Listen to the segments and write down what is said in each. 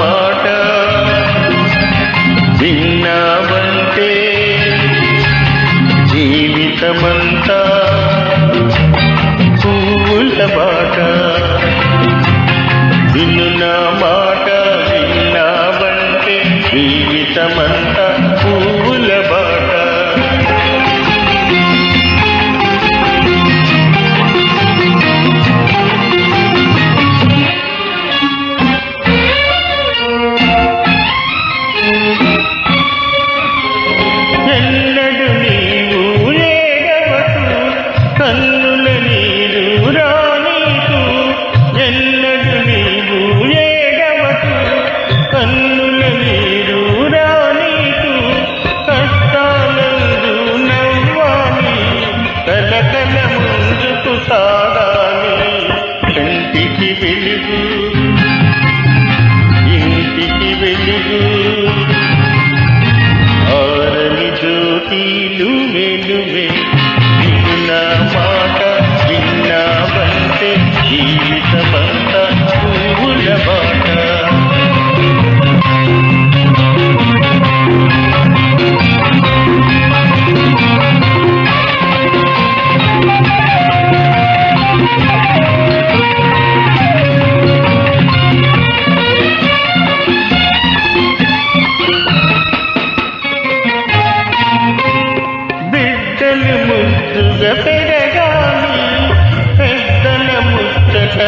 మాట విన్నావంటే జీవితమంతా పువ్వుల బాట. విను నా మాట కన్నుల నీరు రానీకు కష్టాలందు నవ్వాలి కలకల ముందుకు సాగాలి. కంటికి వెలుగు ఇంటికి వెలుగు. ఆరని జ్యోతిలు వెలువే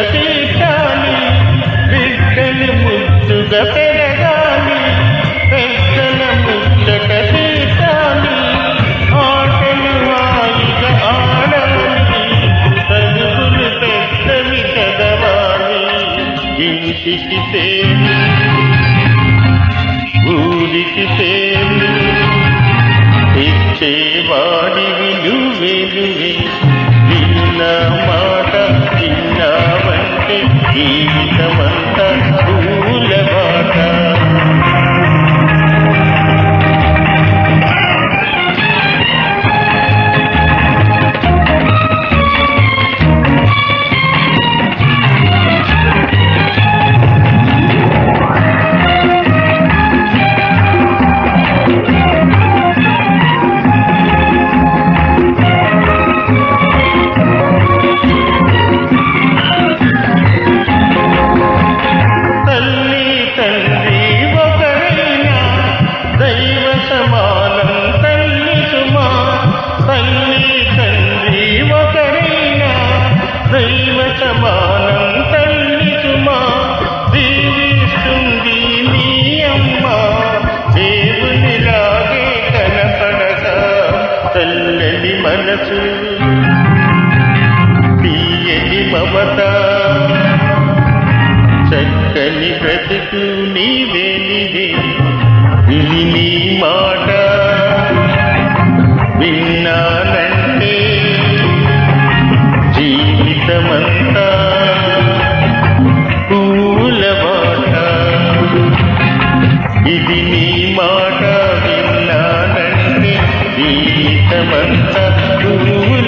ముచ్చట తీర్చాలి బిడ్డలు ముద్దుగా పెరగాలి. పెద్దల ముచ్చట తీర్చాలి ఆటలు హాయిగా ఆడాలి తదుపులు పెద్దవి చదవాలి. ఇంటికి సేవి ఊరికి సేవి ఇచ్చేవాడివి నువ్వే నువ్వే. జీవితమంతా పూల మనసు. తీయని మమత చక్కని బ్రతుకు నీవే. ಮಂತ ಗುರುವು